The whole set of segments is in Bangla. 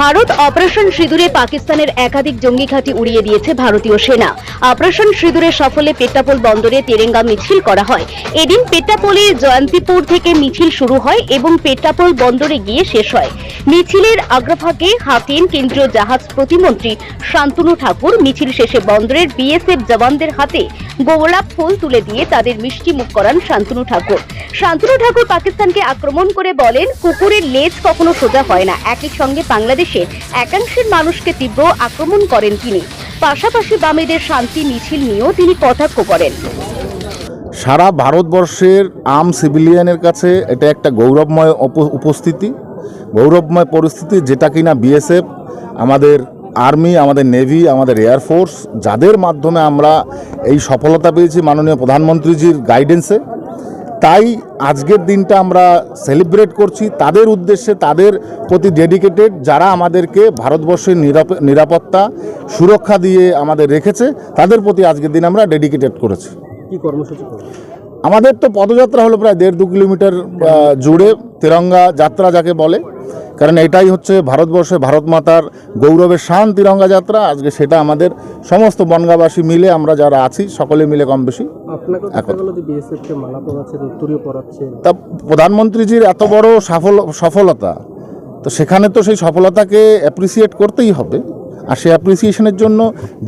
ভারত অপারেশন সিঁদুরে পাকিস্তানের একাধিক জঙ্গি ঘাঁটি উড়িয়ে দিয়েছে ভারতীয় সেনা। অপারেশন সিঁদুরের সফলে পেট্টাপোল বন্দরে তেরেঙ্গা মিছিল করা হয়। এদিন পেট্টাপোলের জয়ন্তীপুর থেকে মিছিল শুরু হয় এবং পেট্টাপোল বন্দরে গিয়ে শেষ হয়। মিছিলের অগ্রভাগে হাতেন কেন্দ্রীয় জাহাজ প্রতিমন্ত্রী শান্তনু ঠাকুর মিছিল শেষে বন্দরের বিএসএফ জওয়ানদের হাতে গোলাপ ফুল তুলে দিয়ে তাদের মিষ্টি মুখ করান শান্তনু ঠাকুর। শান্তনু ঠাকুর পাকিস্তানকে আক্রমণ করে বলেন, কুকুরের লেজ কখনো সোজা হয় না। একই সঙ্গে বাংলাদেশের একাংশের মানুষকে তীব্র আক্রমণ করেন তিনি। পাশাপাশি বামেদের শান্তি মিছিল নিয়েও তিনি কটাক্ষ করেন। সারা ভারতবর্ষের আম সিভিলিয়ানের কাছে এটা একটা গৌরবময় উপস্থিতি। গৌরবময় পরিস্থিতি, যেটা কিনা বিএসএফ আমাদের আর্মি, আমাদের নেভি, আমাদের এয়ারফোর্স যাদের মাধ্যমে আমরা এই সফলতা পেয়েছি মাননীয় প্রধানমন্ত্রীজির গাইডেন্সে তাই আজকের দিনটা আমরা সেলিব্রেট করছি। তাদের উদ্দেশ্যে, তাদের প্রতি ডেডিকেটেড যারা আমাদেরকে ভারতবর্ষের নিরাপ- নিরাপত্তা, সুরক্ষা দিয়ে আমাদের রেখেছে, তাদের প্রতি আজকের দিন আমরা ডেডিকেটেড করেছি। কি কর্মসূচি আমাদের তো পদযাত্রা হলো প্রায় দেড় দু কিলোমিটার জুড়ে তিরঙ্গা যাত্রা যাকে বলে। কারণ এটাই হচ্ছে ভারতবর্ষে ভারত মাতার গৌরবের শান তিরঙ্গা যাত্রা। আজকে সেটা আমাদের সমস্ত বনগাবাসী মিলে আমরা যারা আছি সকলে মিলে কম বেশি তা প্রধানমন্ত্রীজির এত বড় সফল সফলতা তো সেখানে তো সেই সফলতাকে অ্যাপ্রিসিয়েট করতেই হবে। আর সেই অ্যাপ্রিসিয়েশনের জন্য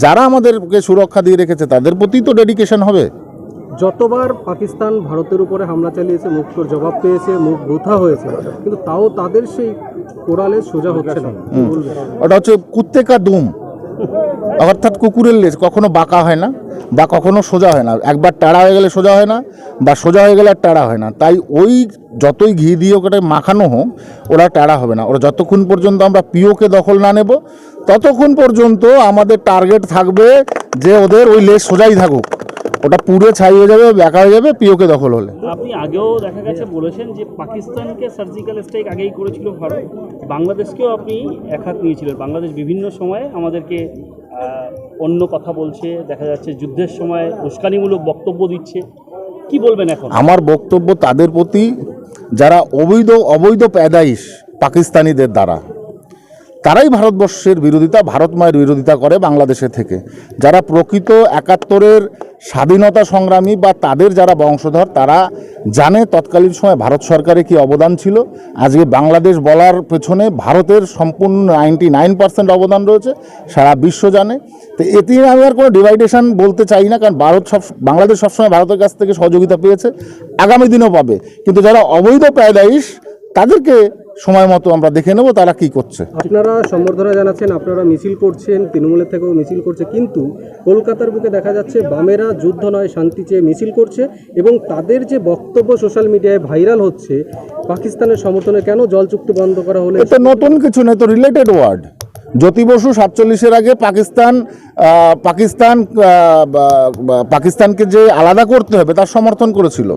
যারা আমাদেরকে সুরক্ষা দিয়ে রেখেছে তাদের প্রতি তো ডেডিকেশন হবে। যতবার পাকিস্তান ভারতের উপরে হামলা চালিয়েছে মুক্তর জবাব পেয়েছে মুখ বোথা হয়েছে কিন্তু তাও তাদের সেই কোরালে সোজা হচ্ছে না। ওটা হচ্ছে কুত্তেকা দুম। অর্থাৎ কুকুরের লেজ কখনো বাঁকা হয় না বা কখনো সোজা হয় না। একবার টাড়া হয়ে গেলে সোজা হয় না বা সোজা হয়ে গেলে আর টাড়া হয় না। তাই ওই যতই ঘি দিয়ে ওটা মাখানো হোক ওরা টাড়া হবে না। ওরা যতক্ষণ পর্যন্ত আমরা পিওকে দখল না নেব ততক্ষণ পর্যন্ত আমাদের টার্গেট থাকবে যে ওদের ওই লেজ সোজাই থাকুক। ওটা পুরো ছাই হয়ে যাবে ব্যাকা হয়ে যাবে পিওকে দখল হলে। আপনি আগেও দেখা গেছে বলেছেন যে পাকিস্তানকে সার্জিক্যাল স্ট্রাইক আগেই করেছিল ভারত। বাংলাদেশকেও আপনি এক হাত নিয়েছিলেন। বাংলাদেশ বিভিন্ন সময়ে আমাদেরকে অন্য কথা বলছে দেখা যাচ্ছে যুদ্ধের সময় উস্কানিমূলক বক্তব্য দিচ্ছে। কি বলবেন এখন? আমার বক্তব্য তাদের প্রতি যারা অবৈধ অবৈধ প্যাদাইশ পাকিস্তানিদের দ্বারা তারাই ভারতবর্ষের বিরোধিতা ভারত মায়ের বিরোধিতা করে বাংলাদেশে থেকে। যারা প্রকৃত একাত্তরের স্বাধীনতা সংগ্রামী বা তাদের যারা বংশধর, তারা জানে তৎকালীন সময় ভারত সরকারের কি অবদান ছিল। আজকে বাংলাদেশ বলার পেছনে ভারতের সম্পূর্ণ নাইনটি নাইন পার্সেন্ট অবদান রয়েছে, সারা বিশ্ব জানে। তো এতে আমি আর কোনো ডিভাইডেশন বলতে চাই না, কারণ ভারত সব, বাংলাদেশ সবসময় ভারতের কাছ থেকে সহযোগিতা পেয়েছে, আগামী দিনেও পাবে। কিন্তু যারা অবৈধ প্যাদাইশ তাদেরকে সময় মতো আমরা দেখে নেব তারা কি করছে। আপনারা সম্বর্ধনা জানাচ্ছেন আপনারা মিছিল করছেন তৃণমূলের থেকেও মিছিল করছে কিন্তু কলকাতার বুকে দেখা যাচ্ছে বামেরা যুদ্ধ নয় শান্তি চেয়ে মিছিল করছে এবং তাদের যে বক্তব্য সোশ্যাল মিডিয়ায় ভাইরাল হচ্ছে পাকিস্তানের সমর্থনে কেন জল চুক্তি বন্ধ করা হলে? এটা নতুন কিছু নেই তো রিলেটেড ওয়ার্ড জ্যোতি বসু সাতচল্লিশের আগে পাকিস্তান পাকিস্তান পাকিস্তানকে যে আলাদা করতে হবে তার সমর্থন করেছিল।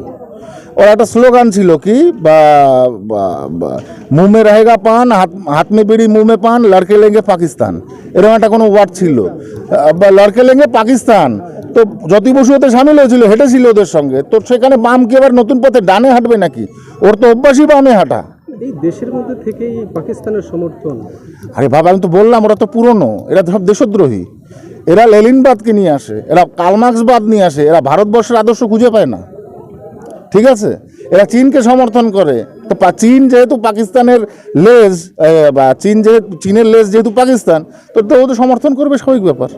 ওর একটা স্লোগান ছিল কি বা মুমে রহেগা পান হাত হাত মে বিড়ি মুমে পান লড়কে লেঙ্গে পাকিস্তান। এরকম একটা কোনো ওয়ার্ড ছিল। বা লড়কে লেঙ্গে পাকিস্তান। তো যতি বসু ওতে সামিল হয়েছিল হেঁটেছিল ওদের সঙ্গে। তো সেখানে বাম কি আবার নতুন পথে ডানে হাঁটবে নাকি? ওর তো অভ্যাসই বামে হাঁটা। এই দেশের মধ্যে থেকেই পাকিস্তানের সমর্থন। আরে বাবা আমি তো বললাম ওরা তো পুরনো এরা সব দেশদ্রোহী। এরা লেলিনবাদকে নিয়ে আসে এরা কালমার্ক্সবাদ নিয়ে আসে এরা ভারতবর্ষের আদর্শ খুঁজে পায় না। ঠিক আছে? এরা চীনকে সমর্থন করে। তো চীন যেহেতু পাকিস্তানের লেজ বা চীন যেহেতু চীনের লেজ যেহেতু পাকিস্তান, তো তো ওদের সমর্থন করবে স্বাভাবিক ব্যাপার।